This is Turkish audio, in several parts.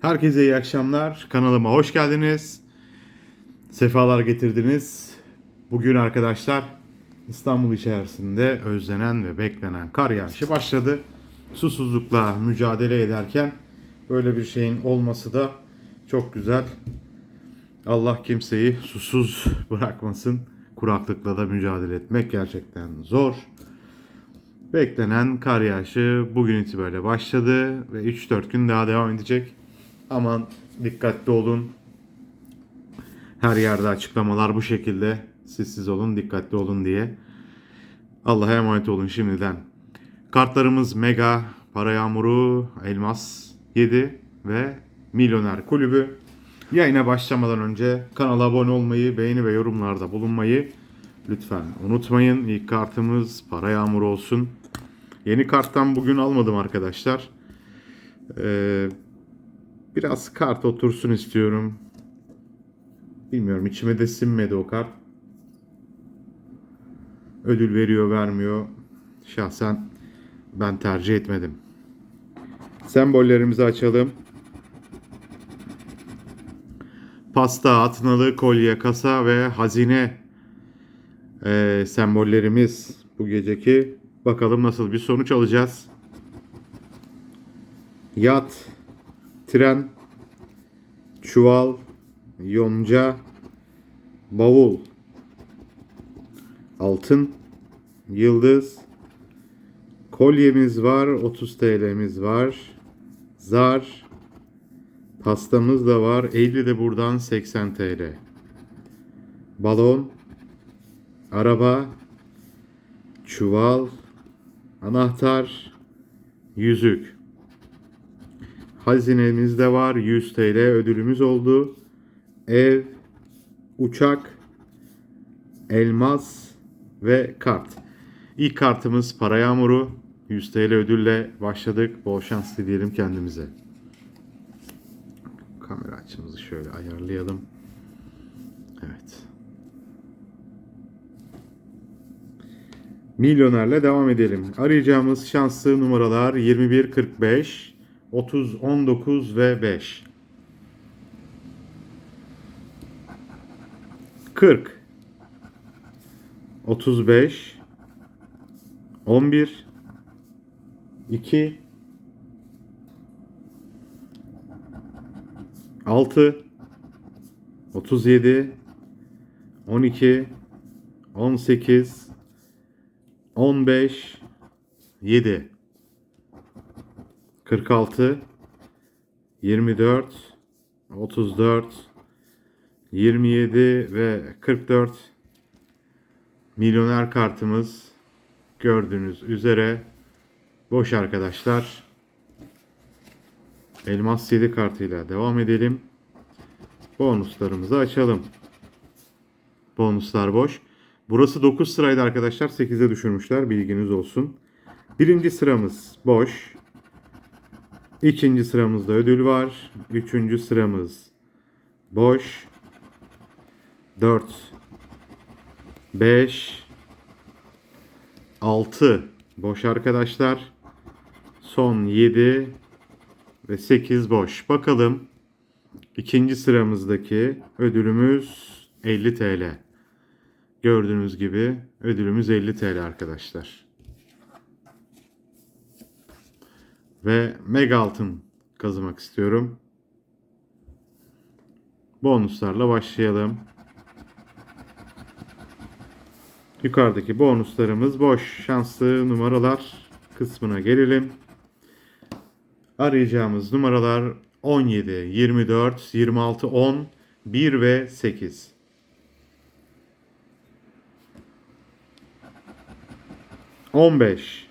Herkese iyi akşamlar. Kanalıma hoş geldiniz. Sefalar getirdiniz. Bugün arkadaşlar İstanbul içerisinde özlenen ve beklenen kar yağışı başladı. Susuzlukla mücadele ederken böyle bir şeyin olması da çok güzel. Allah kimseyi susuz bırakmasın. Kuraklıkla da mücadele etmek gerçekten zor. Beklenen kar yağışı bugün itibariyle başladı ve 3-4 gün daha devam edecek. Aman dikkatli olun. Her yerde açıklamalar bu şekilde. Sessiz olun, dikkatli olun diye. Allah'a emanet olun şimdiden. Kartlarımız Mega, Para Yağmuru, Elmas 7 ve Milyoner Kulübü. Yayına başlamadan önce kanala abone olmayı, beğeni ve yorumlarda bulunmayı lütfen unutmayın. İlk kartımız Para Yağmuru olsun. Yeni karttan bugün almadım arkadaşlar. Ee, biraz kart otursun istiyorum. Bilmiyorum içime de sinmedi o kart. Ödül veriyor vermiyor. Şahsen ben tercih etmedim. Sembollerimizi açalım. Pasta, atnalı, kolye, kasa ve hazine ee, sembollerimiz bu geceki. Bakalım nasıl bir sonuç alacağız. Yat, tren, çuval, yonca, bavul, altın, yıldız, kolyemiz var, 30 TL'miz var, zar, pastamız da var, 50 de buradan 80 TL. Balon, araba, çuval, anahtar, yüzük. Hazinemiz de var. 100 TL ödülümüz oldu. Ev, uçak, elmas ve kart. İlk kartımız para yağmuru. 100 TL ödülle başladık. Bol şans dileyelim kendimize. Kamera açımızı şöyle ayarlayalım. Evet. Milyonerle devam edelim. Arayacağımız şanslı numaralar 21 45 30 19 ve 5. 40 35 11 2 6 37 12 18 15 7 46 24 34 27 ve 44 milyoner kartımız gördüğünüz üzere boş arkadaşlar. Elmas 7 kartıyla devam edelim. Bonuslarımızı açalım. Bonuslar boş. Burası 9 sıraydı arkadaşlar. 8'e düşürmüşler. Bilginiz olsun. Birinci sıramız boş. İkinci sıramızda ödül var. Üçüncü sıramız boş. 4 5 6 boş arkadaşlar. Son 7 ve 8 boş. Bakalım ikinci sıramızdaki ödülümüz 50 TL. Gördüğünüz gibi ödülümüz 50 TL arkadaşlar. Ve mega altın kazımak istiyorum. Bonuslarla başlayalım. Yukarıdaki bonuslarımız boş. Şanslı numaralar kısmına gelelim. Arayacağımız numaralar 17, 24, 26, 10, 1 ve 8. 15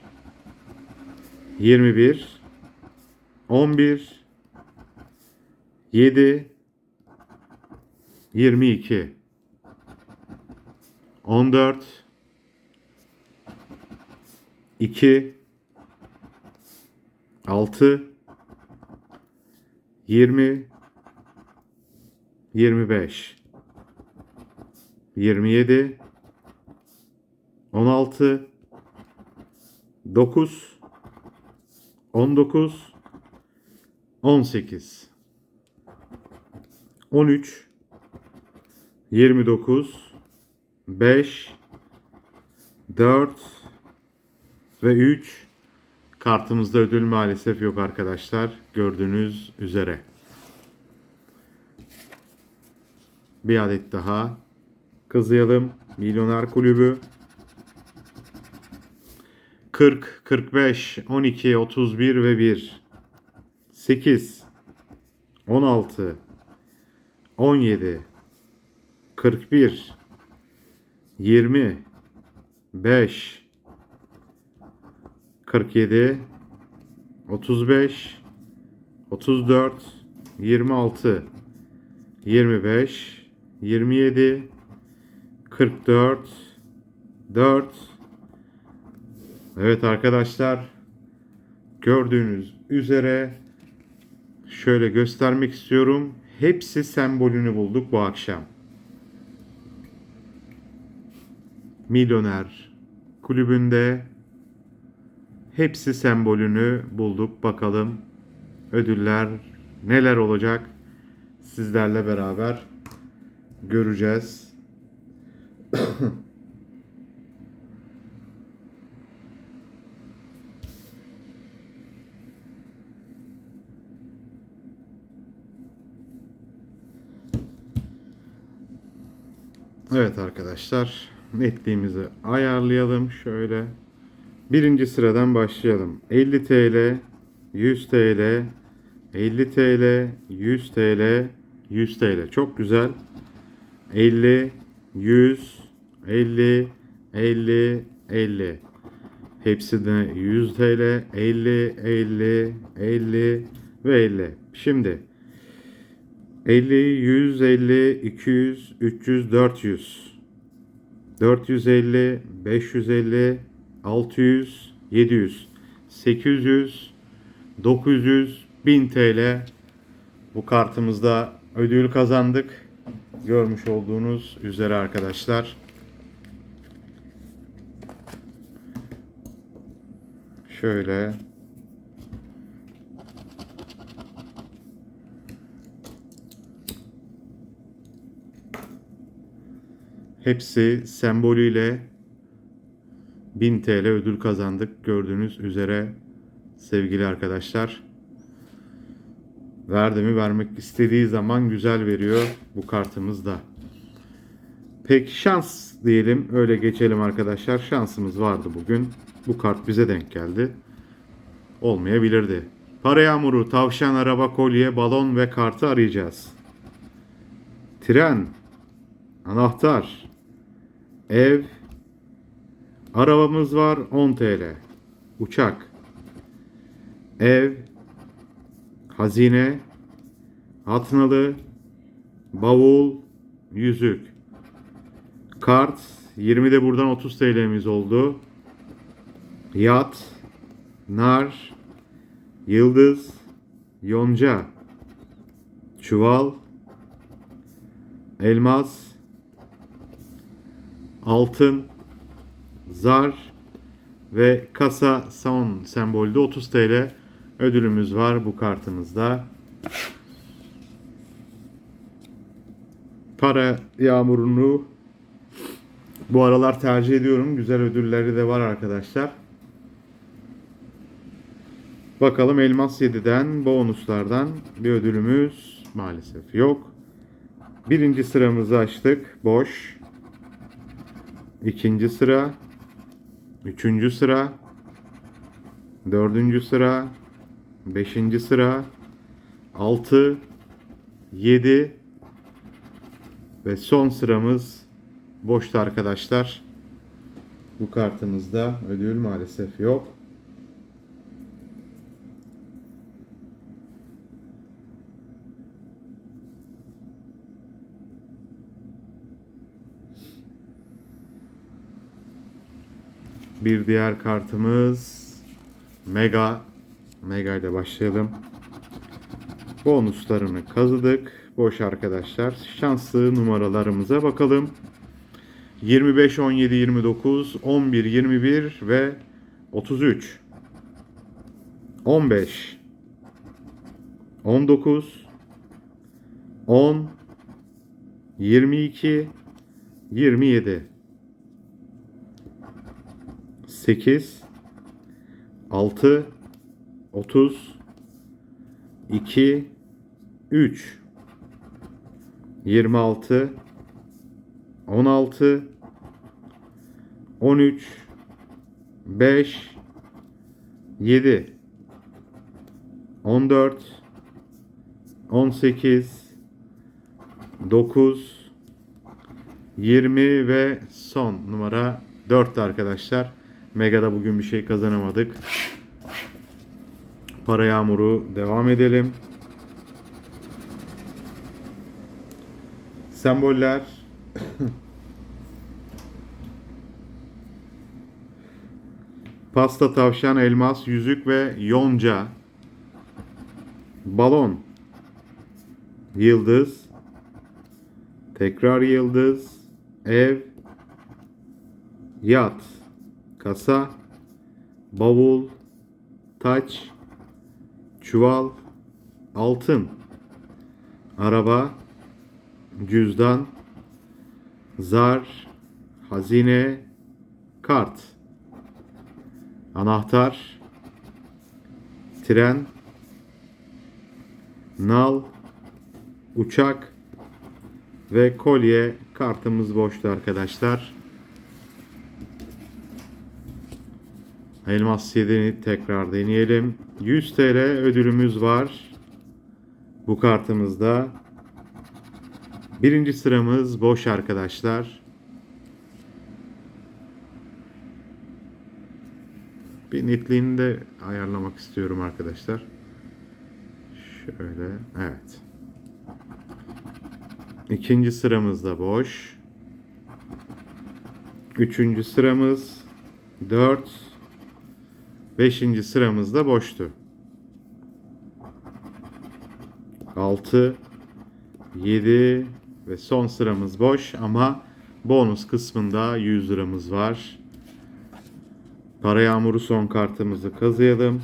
21 11 7 22 14 2 6 20 25 27 16 9 19 18 13 29 5 4 ve 3 kartımızda ödül maalesef yok arkadaşlar. Gördüğünüz üzere. Bir adet daha kazıyalım. Milyoner Kulübü 40, 45, 12, 31 ve 1 8 16 17 41 20 5 47 35 34 26 25 27 44 4 Evet arkadaşlar gördüğünüz üzere şöyle göstermek istiyorum. Hepsi sembolünü bulduk bu akşam. Milyoner kulübünde hepsi sembolünü bulduk. Bakalım ödüller neler olacak sizlerle beraber göreceğiz. Evet arkadaşlar netliğimizi ayarlayalım şöyle. Birinci sıradan başlayalım. 50 TL, 100 TL, 50 TL, 100 TL, 100 TL. Çok güzel. 50, 100, 50, 50, 50. Hepsi de 100 TL, 50, 50, 50 ve 50. Şimdi 50, 150, 200, 300, 400. 450, 550, 600, 700, 800, 900, 1000 TL bu kartımızda ödül kazandık. Görmüş olduğunuz üzere arkadaşlar. Şöyle Hepsi sembolüyle 1000 TL ödül kazandık. Gördüğünüz üzere sevgili arkadaşlar. Verdi mi vermek istediği zaman güzel veriyor bu kartımız da. Peki şans diyelim öyle geçelim arkadaşlar. Şansımız vardı bugün. Bu kart bize denk geldi. Olmayabilirdi. Para yağmuru, tavşan, araba, kolye, balon ve kartı arayacağız. Tren, anahtar, ev, arabamız var 10 TL. Uçak, ev, hazine, atnalı, bavul, yüzük. Kart. 20 de buradan 30 TL'miz oldu. Yat, nar, yıldız, yonca, çuval, elmas, altın, zar ve kasa son sembolde 30 TL ödülümüz var bu kartımızda. Para yağmurunu bu aralar tercih ediyorum. Güzel ödülleri de var arkadaşlar. Bakalım Elmas 7'den bonuslardan bir ödülümüz maalesef yok. Birinci sıramızı açtık. Boş. İkinci sıra. Üçüncü sıra. Dördüncü sıra. Beşinci sıra. Altı. Yedi. Ve son sıramız boşta arkadaşlar. Bu kartımızda ödül maalesef yok. Bir diğer kartımız Mega. Mega ile başlayalım. Bonuslarını kazıdık. Boş arkadaşlar. Şanslı numaralarımıza bakalım. 25, 17, 29, 11, 21 ve 33. 15 19 10 22 27 8 6 30 2 3 26 16 13 5 7 14 18 9 20 ve son numara 4 arkadaşlar. Mega'da bugün bir şey kazanamadık. Para yağmuru devam edelim. Semboller Pasta, tavşan, elmas, yüzük ve yonca. Balon. Yıldız. Tekrar yıldız. Ev. Yat. Kasa. Bavul. Taç. Çuval. Altın. Araba. Cüzdan. Zar. Hazine. Kart. Anahtar. Tren. Nal. Uçak. Ve kolye kartımız boştu arkadaşlar. Elmas 7'ni tekrar deneyelim. 100 TL ödülümüz var. Bu kartımızda. Birinci sıramız boş arkadaşlar. Bir netliğini de ayarlamak istiyorum arkadaşlar. Şöyle, evet. İkinci sıramız da boş. Üçüncü sıramız 4. Beşinci sıramız da boştu. 6 7 ve son sıramız boş ama bonus kısmında 100 liramız var. Para yağmuru son kartımızı kazıyalım.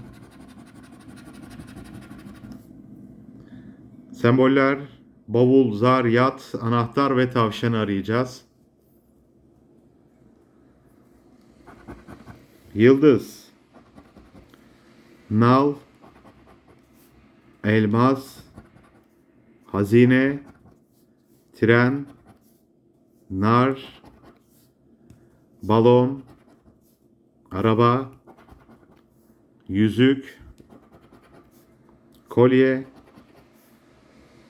Semboller bavul, zar, yat, anahtar ve tavşanı arayacağız. Yıldız, nal, elmas, hazine, tren, nar, balon, araba, yüzük, kolye,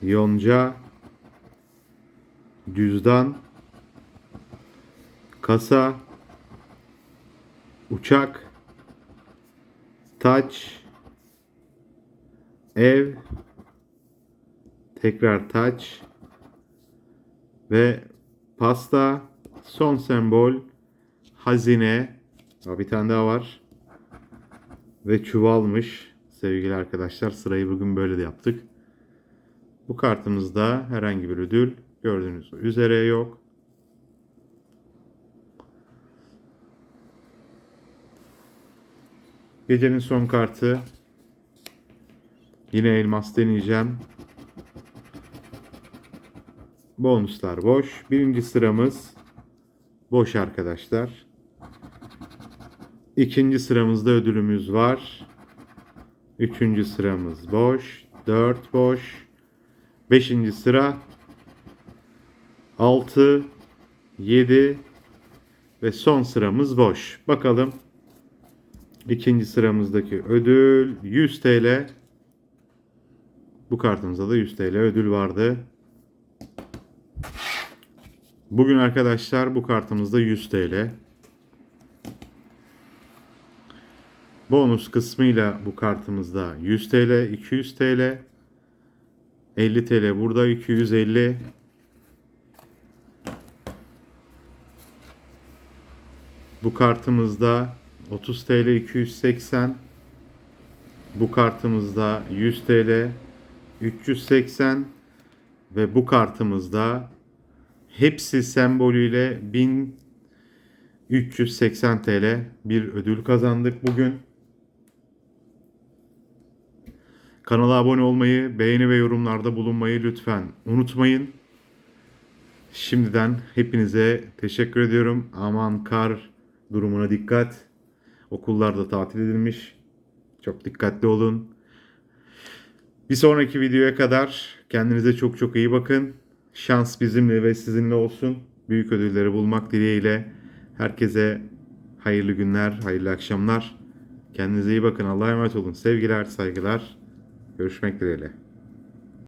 yonca, cüzdan, kasa, uçak, taç, ev, tekrar taç. Ve pasta, son sembol, hazine, bir tane daha var. Ve çuvalmış. Sevgili arkadaşlar. Sırayı bugün böyle de yaptık. Bu kartımızda herhangi bir ödül gördüğünüz üzere yok. Gecenin son kartı. Yine elmas deneyeceğim. Bonuslar boş. Birinci sıramız boş arkadaşlar. İkinci sıramızda ödülümüz var. Üçüncü sıramız boş. Dört boş. Beşinci sıra 6 7 ve son sıramız boş. Bakalım ikinci sıramızdaki ödül 100 TL. Bu kartımızda da 100 TL ödül vardı. Bugün arkadaşlar bu kartımızda 100 TL. Bonus kısmıyla bu kartımızda 100 TL, 200 TL, 50 TL burada 250 Bu kartımızda 30 TL 280 Bu kartımızda 100 TL 380 ve bu kartımızda hepsi sembolüyle 1380 TL bir ödül kazandık bugün. Kanala abone olmayı, beğeni ve yorumlarda bulunmayı lütfen unutmayın. Şimdiden hepinize teşekkür ediyorum. Aman kar durumuna dikkat. Okullar da tatil edilmiş. Çok dikkatli olun. Bir sonraki videoya kadar kendinize çok çok iyi bakın. Şans bizimle ve sizinle olsun. Büyük ödülleri bulmak dileğiyle herkese hayırlı günler, hayırlı akşamlar. Kendinize iyi bakın. Allah'a emanet olun. Sevgiler, saygılar. Görüşmek dileğiyle.